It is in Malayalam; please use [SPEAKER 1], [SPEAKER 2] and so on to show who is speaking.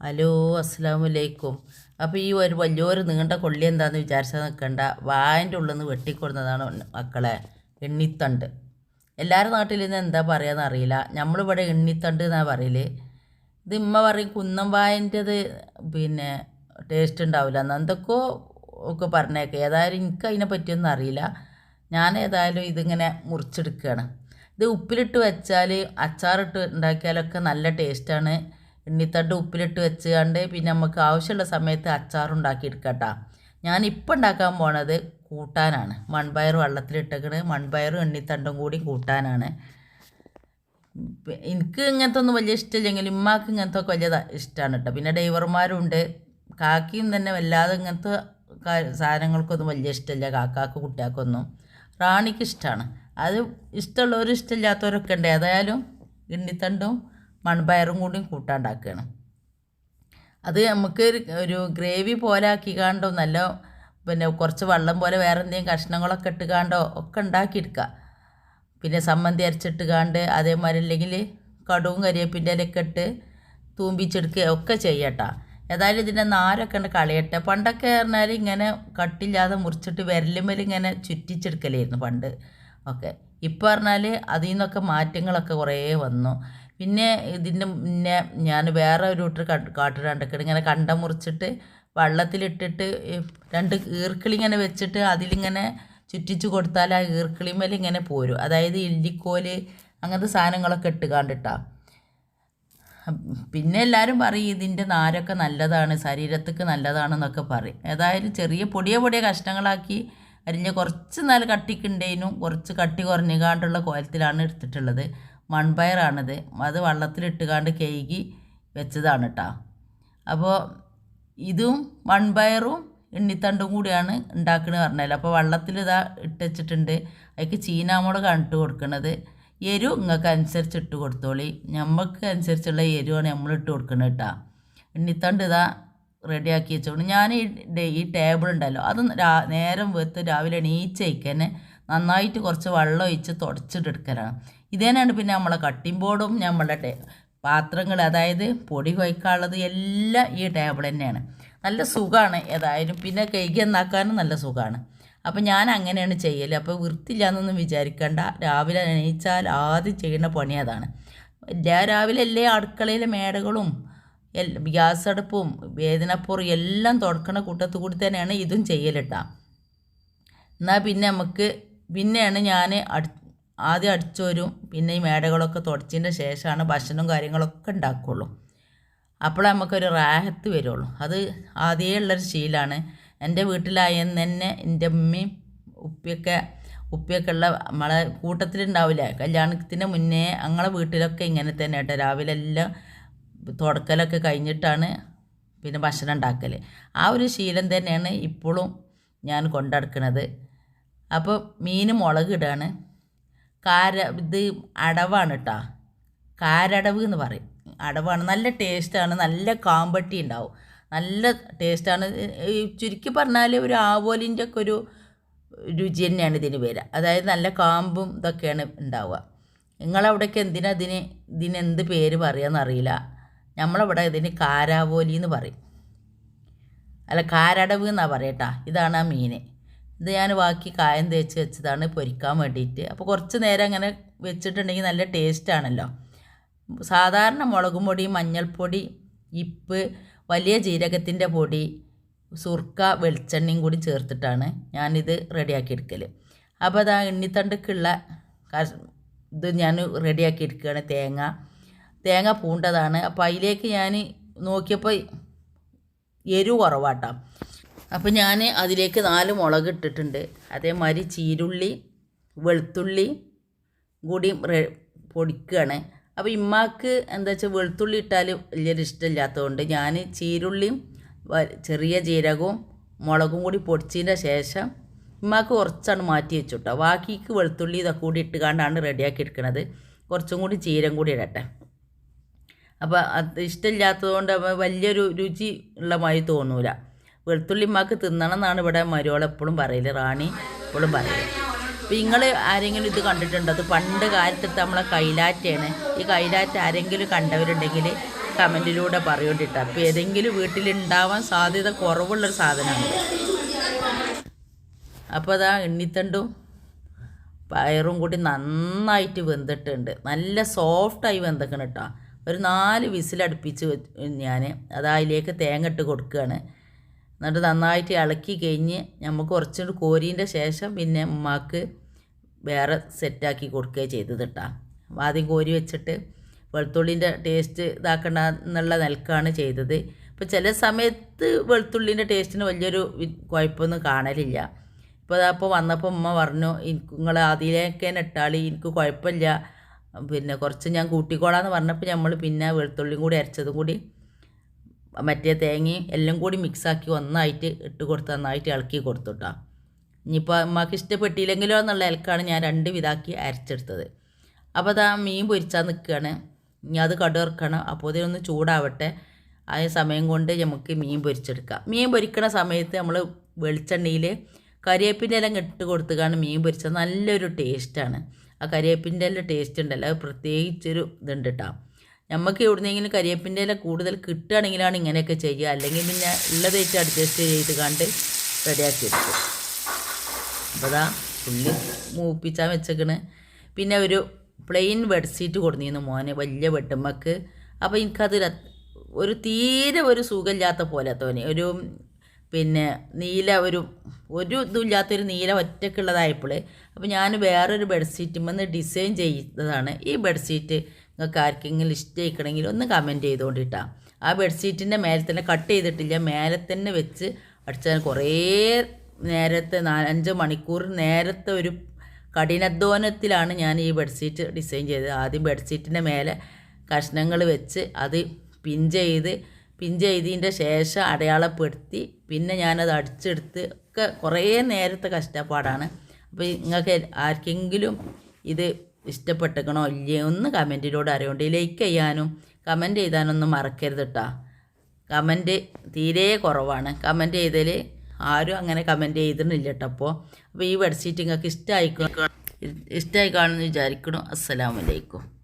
[SPEAKER 1] ഹലോ അസ്സാം വലൈക്കും അപ്പോൾ ഈ ഒരു വലിയൊരു നീണ്ട കൊള്ളി എന്താണെന്ന് വിചാരിച്ചാൽ നിൽക്കണ്ട വായന്റെ ഉള്ളിൽ നിന്ന് വെട്ടിക്കൊടുന്നതാണ് മക്കളെ എണ്ണിത്തണ്ട്. എല്ലാവരുടെ നാട്ടിൽ നിന്ന് എന്താ പറയുകയെന്ന് അറിയില്ല. നമ്മളിവിടെ എണ്ണിത്തണ്ട് എന്നാണ് പറയൽ. ഇത് ഇമ്മ പറയും കുന്നം വായന്റെത് പിന്നെ ടേസ്റ്റ് ഉണ്ടാവില്ല എന്തൊക്കെയോ ഒക്കെ പറഞ്ഞേക്കെ. ഏതായാലും എനിക്ക് അതിനെ പറ്റിയൊന്നും അറിയില്ല. ഞാൻ ഏതായാലും ഇതിങ്ങനെ മുറിച്ചെടുക്കുകയാണ് ഇത് ഉപ്പിലിട്ട് വെച്ചാൽ അച്ചാറിട്ട് ഉണ്ടാക്കിയാലൊക്കെ നല്ല ടേസ്റ്റാണ് എണ്ണിത്തണ്ട് ഉപ്പിലിട്ട് വെച്ചുകൊണ്ട് പിന്നെ നമുക്ക് ആവശ്യമുള്ള സമയത്ത് അച്ചാറുണ്ടാക്കി എടുക്കട്ടോ ഞാൻ ഇപ്പം ഉണ്ടാക്കാൻ പോണത് കൂട്ടാനാണ്. മൺപയർ വെള്ളത്തിലിട്ടേക്കണ്. മൺപയറും എണ്ണിത്തണ്ടും കൂടി കൂട്ടാനാണ്. എനിക്ക് ഇങ്ങനത്തെ ഒന്നും വലിയ ഇഷ്ടമില്ലെങ്കിലും ഇമ്മാക്ക് ഇങ്ങനത്തെ ഒക്കെ വലിയ ഇഷ്ടമാണ് കേട്ടോ പിന്നെ ഡൈവർമാരുണ്ട് കാക്കിയും തന്നെ വല്ലാതെ ഇങ്ങനത്തെ സാധനങ്ങൾക്കൊന്നും വലിയ ഇഷ്ടമില്ല. കാക്കാക്ക് കുട്ടിയാക്കൊന്നും. റാണിക്ക് ഇഷ്ടമാണ് അത് ഇഷ്ടമുള്ളവരും ഇഷ്ടമില്ലാത്തവരൊക്കെ ഉണ്ട്. ഏതായാലും ഇണ്ണിത്തണ്ടും മൺപയറും കൂടി കൂട്ടാണ്ടാക്കുകയാണ് അത് നമുക്ക് ഒരു- ഗ്രേവി പോലെ ആക്കിക്കാണ്ടോ നല്ല പിന്നെ കുറച്ച് വെള്ളം പോലെ വേറെ എന്തെങ്കിലും കഷ്ണങ്ങളൊക്കെ ഇട്ടുകാണ്ടോ ഒക്കെ ഉണ്ടാക്കിയെടുക്കുക. പിന്നെ സമ്മന്തി അരച്ചിട്ട് കാണ്ട് അതേമാതിരി അല്ലെങ്കിൽ കടുവും കരിവേപ്പിന്റെ ഇലയൊക്കെ ഇട്ട് തൂമ്പിച്ചെടുക്കുക ഒക്കെ ചെയ്യട്ടാ ഏതായാലും ഇതിന്റെ നാരൊക്കെ ഉണ്ട് കളയട്ടെ. പണ്ടൊക്കെ പറഞ്ഞാൽ ഇങ്ങനെ കട്ടില്ലാതെ മുറിച്ചിട്ട് വിരലുമ്മൽ ഇങ്ങനെ ചുറ്റിച്ചെടുക്കലായിരുന്നു പണ്ട് ഒക്കെ. ഇപ്പോൾ പറഞ്ഞാൽ അതിൽ നിന്നൊക്കെ മാറ്റങ്ങളൊക്കെ കുറേ വന്നു. പിന്നെ ഇതിന്റെ മുന്നേ ഞാൻ വേറെ ഒരു കൂട്ടർ കാട്ടിടാണ്ടൊക്കെ ഇങ്ങനെ കണ്ട മുറിച്ചിട്ട് വെള്ളത്തിലിട്ടിട്ട് രണ്ട് ഈർക്കിളി ഇങ്ങനെ വെച്ചിട്ട് അതിലിങ്ങനെ ചുറ്റിച്ചു കൊടുത്താൽ ആ ഈർക്കിളിമേൽ ഇങ്ങനെ പോരും. അതായത് ഇല്ലിക്കോൽ അങ്ങനത്തെ സാധനങ്ങളൊക്കെ ഇട്ട് പിന്നെ എല്ലാവരും പറയും ഇതിന്റെ നാരൊക്കെ നല്ലതാണ് ശരീരത്തേക്ക് നല്ലതാണെന്നൊക്കെ പറയും. ഏതായാലും ചെറിയ പൊടിയ പൊടിയ കഷ്ണങ്ങളാക്കി അരിഞ്ഞ കുറച്ച് നല്ല കട്ടിക്കുണ്ടേനും കുറച്ച് കട്ടി കുറഞ്ഞുകാണ്ടുള്ള കോലത്തിലാണ് എടുത്തിട്ടുള്ളത്. മൺപയറാണിത്. അത് വള്ളത്തിലിട്ടുകാണ്ട് കേകി വെച്ചതാണ് കേട്ടോ അപ്പോൾ ഇതും മൺപയറും എണ്ണിത്തണ്ടും കൂടിയാണ് ഉണ്ടാക്കുന്നത് പറഞ്ഞാൽ അപ്പോൾ വള്ളത്തിൽ ഇതാ ഇട്ട് വെച്ചിട്ടുണ്ട് അതിക്ക് ചീനാമുളകാണ് ഇട്ട് കൊടുക്കുന്നത് എരു നിങ്ങൾക്ക് അനുസരിച്ച് ഇട്ട് കൊടുത്തോളി. നമുക്ക് അനുസരിച്ചുള്ള എരുവാണ് നമ്മൾ ഇട്ട് കൊടുക്കുന്നത് കേട്ടോ എണ്ണിത്തണ്ട് ഇതാ റെഡിയാക്കി വെച്ചോണ്ട് ഞാൻ ഈ ടേബിൾ ഉണ്ടല്ലോ അത് രാ നേരം വെത്ത് രാവിലെ എണീച്ചേക്കന്നെ നന്നായിട്ട് കുറച്ച് വെള്ളം ഒഴിച്ച് തുടച്ചിട്ടെടുക്കലാണ്. ഇതേനാണ് പിന്നെ നമ്മളെ കട്ടിംഗ് ബോർഡും നമ്മളുടെ പാത്രങ്ങൾ അതായത് പൊടി കൊയ്ക്കാനുള്ളത് എല്ലാം ഈ ടേബിൾ തന്നെയാണ്. നല്ല സുഖമാണ് ഏതായാലും. പിന്നെ കൈകി എന്നാക്കാനും നല്ല സുഖമാണ് അപ്പോൾ ഞാൻ അങ്ങനെയാണ് ചെയ്യൽ അപ്പോൾ വൃത്തിയില്ലാന്നൊന്നും വിചാരിക്കണ്ട. രാവിലെ എണീച്ചാൽ ആദ്യം ചെയ്യുന്ന പണി അതാണ്. എല്ലാ രാവിലെ എല്ലാ അടുക്കളയിലെ മേടകളും ഗ്യാസ് അടുപ്പും വേദനപ്പുറം എല്ലാം തുടക്കണ കൂട്ടത്തു കൂടി തന്നെയാണ് ഇതും ചെയ്യലിട്ടാ എന്നാൽ പിന്നെ നമുക്ക് പിന്നെയാണ് ഞാൻ അടി ആദ്യം അടിച്ചോരും പിന്നെ ഈ മേടകളൊക്കെ തുടച്ചതിന്റെ ശേഷമാണ് ഭക്ഷണവും കാര്യങ്ങളൊക്കെ ഉണ്ടാക്കുകയുള്ളൂ അപ്പോൾ നമുക്കൊരു റാഹത്ത് വരുള്ളൂ. അത് ആദ്യമേ ഉള്ളൊരു ശീലമാണ്. എന്റെ വീട്ടിലായെന്ന് തന്നെ എന്റെ ഉമ്മയും ഉപ്പിയൊക്കെ ഉപ്പിയൊക്കെ ഉള്ള നമ്മളെ കൂട്ടത്തിലുണ്ടാവില്ല? കല്യാണത്തിന് മുന്നേ ഞങ്ങളെ വീട്ടിലൊക്കെ ഇങ്ങനെ തന്നെ കേട്ടോ. രാവിലെ എല്ലാം തുടക്കലൊക്കെ കഴിഞ്ഞിട്ടാണ് പിന്നെ ഭക്ഷണം ഉണ്ടാക്കൽ ആ ഒരു ശീലം തന്നെയാണ് ഇപ്പോഴും ഞാൻ കൊണ്ടടക്കുന്നത് അപ്പോൾ മീൻ മുളക് ഇടാണ്. കാര ഇത് അടവാണ് കേട്ടോ കാരടവ് എന്ന് പറയും. അടവാണ്. നല്ല ടേസ്റ്റാണ് നല്ല കാമ്പട്ടി ഉണ്ടാവും. നല്ല ടേസ്റ്റാണ് ചുരുക്കി പറഞ്ഞാൽ ഒരു ആവോലിന്റെ ഒക്കെ ഒരു രുചി തന്നെയാണ് ഇതിന് വരിക അതായത് നല്ല കാമ്പും ഇതൊക്കെയാണ് ഉണ്ടാവുക. നിങ്ങളവിടേക്ക് എന്തിനാ ഇതിന് എന്ത് പേര് പറയാന്ന് അറിയില്ല. നമ്മളവിടെ ഇതിന് കാരാവോലി എന്ന് പറയും. അല്ല കാരടവ് എന്നാണ് പറയട്ടാ. ഇതാണ് ആ മീൻ ഇത് ഞാൻ ബാക്കി കായം തേച്ച് വെച്ചതാണ് പൊരിക്കാൻ വേണ്ടിയിട്ട്. അപ്പോൾ കുറച്ച് നേരം അങ്ങനെ വെച്ചിട്ടുണ്ടെങ്കിൽ നല്ല ടേസ്റ്റ് ആണല്ലോ. സാധാരണ മുളകും പൊടി മഞ്ഞൾപ്പൊടി ഇപ്പ് വലിയ ജീരകത്തിന്റെ പൊടി സുർക്ക വെളിച്ചെണ്ണയും കൂടി ചേർത്തിട്ടാണ് ഞാനിത് റെഡിയാക്കി എടുക്കൽ അപ്പോൾ അതാ എണ്ണിത്തണ്ടക്കുള്ള ഇത് ഞാൻ റെഡിയാക്കി എടുക്കുകയാണ് തേങ്ങ. തേങ്ങ പൂണ്ടതാണ്. അപ്പോൾ അതിലേക്ക് ഞാൻ നോക്കിയപ്പോൾ എരിവ് കുറവാട്ടോ. അപ്പോൾ ഞാൻ അതിലേക്ക് നാല് മുളക് ഇട്ടിട്ടുണ്ട്. അതേമാതിരി ചീരുള്ളി വെളുത്തുള്ളി കൂടി പൊടിക്കുകയാണ് അപ്പോൾ ഇമ്മാക്ക് എന്താ വെച്ചാൽ വെളുത്തുള്ളി ഇട്ടാൽ വലിയൊരു ഇഷ്ടമില്ലാത്തതുകൊണ്ട് ഞാൻ ചീരുള്ളിയും ചെറിയ ജീരകവും മുളകും കൂടി പൊടിച്ചതിന്റെ ശേഷം ഇമ്മാക്ക് കുറച്ചാണ് മാറ്റി വെച്ചു കേട്ടോ ബാക്കിക്ക് വെളുത്തുള്ളി ഇതൊക്കെ കൂടി ഇട്ടുകൊണ്ടാണ് റെഡിയാക്കി എടുക്കുന്നത് കുറച്ചും കൂടി ചീരം കൂടി ഇടട്ടെ. അപ്പോൾ അത് ഇഷ്ടമില്ലാത്തതുകൊണ്ട് വലിയൊരു രുചി ഉള്ള മാതിരി തോന്നൂല. വെളുത്തുള്ളി മാക്ക് തിന്നണം എന്നാണ് ഇവിടെ മരുവൾ എപ്പോഴും പറയൽ റാണി എപ്പോഴും പറയൽ. അപ്പോൾ നിങ്ങൾ ആരെങ്കിലും ഇത് കണ്ടിട്ടുണ്ടോ? അത് പണ്ട് കാലത്തിട്ട് നമ്മളെ കൈലാറ്റയാണ് ഈ കൈലാറ്റ ആരെങ്കിലും കണ്ടവരുണ്ടെങ്കിൽ കമന്റിലൂടെ പറയോണ്ടിട്ട്. അപ്പോൾ ഏതെങ്കിലും വീട്ടിലുണ്ടാവാൻ സാധ്യത കുറവുള്ളൊരു സാധനമാണ് അപ്പോൾ അതാ എണ്ണിത്തണ്ടും പയറും കൂടി നന്നായിട്ട് വെന്തിട്ടുണ്ട്. നല്ല സോഫ്റ്റായി വെന്തക്കണം കേട്ടോ ഒരു നാല് വിസിലടുപ്പിച്ച് ഞാൻ അത് അതിലേക്ക് തേങ്ങ ഇട്ട് കൊടുക്കുകയാണ് എന്നിട്ട് നന്നായിട്ട് ഇളക്കി കഴിഞ്ഞ് നമുക്ക് കുറച്ചുകൂടി കോരിന്റെ ശേഷം പിന്നെ ഉമ്മാക്ക് വേറെ സെറ്റാക്കി കൊടുക്കുക ചെയ്തത് കേട്ടോ ആദ്യം കോരി വെച്ചിട്ട് വെളുത്തുള്ളിന്റെ ടേസ്റ്റ് ഇതാക്കണ്ട എന്നുള്ള നിലക്കാണ് ചെയ്തത്. ഇപ്പോൾ ചില സമയത്ത് വെളുത്തുള്ളിന്റെ ടേസ്റ്റിന് വലിയൊരു കുഴപ്പമൊന്നും കാണലില്ല. ഇപ്പോൾ അതപ്പോൾ വന്നപ്പോൾ ഉമ്മ പറഞ്ഞു എനിക്ക് നിങ്ങൾ അതിലേക്ക് തന്നെ ഇട്ടാളി എനിക്ക് കുഴപ്പമില്ല. പിന്നെ കുറച്ച് ഞാൻ കൂട്ടിക്കോളാന്ന് പറഞ്ഞപ്പോൾ നമ്മൾ പിന്നെ വെളുത്തുള്ളിയും കൂടി അരച്ചതും കൂടി മറ്റേ തേങ്ങയും എല്ലാം കൂടി മിക്സാക്കി ഒന്നായിട്ട് ഇട്ട് കൊടുത്ത് നന്നായിട്ട് ഇളക്കി കൊടുത്തുട്ടാ. ഇനിയിപ്പോൾ അമ്മയ്ക്ക് ഇഷ്ടപ്പെട്ടില്ലെങ്കിലോ എന്നുള്ള ഇലക്കാണ് ഞാൻ രണ്ട് വിധാക്കി അരച്ചെടുത്തത്. അപ്പോൾ അതാ മീൻ പൊരിച്ചാൽ നിൽക്കുകയാണ് ഇനി അത് കടുവറക്കണം അപ്പോൾ ഇതിനൊന്ന് ചൂടാവട്ടെ. ആ സമയം കൊണ്ട് നമുക്ക് മീൻ പൊരിച്ചെടുക്കാം. മീൻ പൊരിക്കണ സമയത്ത് നമ്മൾ വെളിച്ചെണ്ണയിൽ കരിയേപ്പിന്റെ എല്ലാം ഇട്ട് കൊടുത്തുകാണ് മീൻ പൊരിച്ചത്. നല്ലൊരു ടേസ്റ്റാണ് ആ കരിയേപ്പിന്റെ എല്ലാം ടേസ്റ്റ് ഉണ്ടല്ലോ. അത് പ്രത്യേകിച്ചൊരു ഇതുണ്ട് കേട്ടോ നമുക്ക് എവിടുന്നെങ്കിലും കരിയേപ്പിന്റെ ഇല കൂടുതൽ കിട്ടുകയാണെങ്കിലാണ് ഇങ്ങനെയൊക്കെ ചെയ്യുക. അല്ലെങ്കിൽ പിന്നെ ഉള്ളതായിട്ട് അഡ്ജസ്റ്റ് ചെയ്ത് കണ്ട് റെഡിയാക്കി എടുക്കും അപ്പോൾ അതാ ഉള്ളി മൂപ്പിച്ചാൽ വെച്ചേക്കണ്. പിന്നെ ഒരു പ്ലെയിൻ ബെഡ്ഷീറ്റ് കൊടുന്നിരുന്നു മോനെ വലിയ വെട്ടുമ്മക്ക് അപ്പോൾ എനിക്കത് ഒരു തീരെ ഒരു സുഖമില്ലാത്ത പോലെ തോന്നി. ഒരു പിന്നെ നീല ഒരു ഒരു ഇതുമില്ലാത്തൊരു നീല ഒറ്റക്കുള്ളതായപ്പോൾ അപ്പോൾ ഞാൻ വേറൊരു ബെഡ്ഷീറ്റുമെന്ന് ഡിസൈൻ ചെയ്തതാണ്. ഈ ബെഡ്ഷീറ്റ് നിങ്ങൾക്ക് ആർക്കെങ്കിലും ഇഷ്ടമായിക്കണമെങ്കിൽ ഒന്ന് കമന്റ് ചെയ്തുകൊണ്ടിട്ടാ ആ ബെഡ്ഷീറ്റിന്റെ മേലെ തന്നെ കട്ട് ചെയ്തിട്ടില്ല. മേലെ തന്നെ വെച്ച് അടിച്ചാൽ കുറേ നേരത്തെ നാലഞ്ച് മണിക്കൂർ നേരത്തെ ഒരു കഠിനാധ്വാനത്തിലാണ് ഞാൻ ഈ ബെഡ്ഷീറ്റ് ഡിസൈൻ ചെയ്തത്. ആദ്യം ബെഡ്ഷീറ്റിന്റെ മേലെ കഷ്ണങ്ങൾ വെച്ച് അത് പിൻ ചെയ്ത് പിൻ ചെയ്തതിന്റെ ശേഷം അടയാളപ്പെടുത്തി പിന്നെ ഞാനത് അടിച്ചെടുത്ത് ഒക്കെ കുറേ നേരത്തെ കഷ്ടപ്പാടാണ്. അപ്പോൾ നിങ്ങൾക്ക് ആർക്കെങ്കിലും ഇത് ഇഷ്ടപ്പെട്ടേക്കണോ ഇല്ലയോ ഒന്ന് കമന്റിലൂടെ അറിയുണ്ട് ലൈക്ക് ചെയ്യാനും കമന്റ് ചെയ്താനൊന്നും മറക്കരുത് കേട്ടോ കമന്റ് തീരെ കുറവാണ്. കമന്റ് ചെയ്തതിൽ ആരും അങ്ങനെ കമന്റ് ചെയ്തിട്ടില്ല കേട്ടോ അപ്പോൾ അപ്പോൾ ഈ ബെഡ്ഷീറ്റ് നിങ്ങൾക്ക് ഇഷ്ടമായി ഇഷ്ടമായി കാണുമെന്ന് വിചാരിക്കണം അസ്സലാമലൈക്കും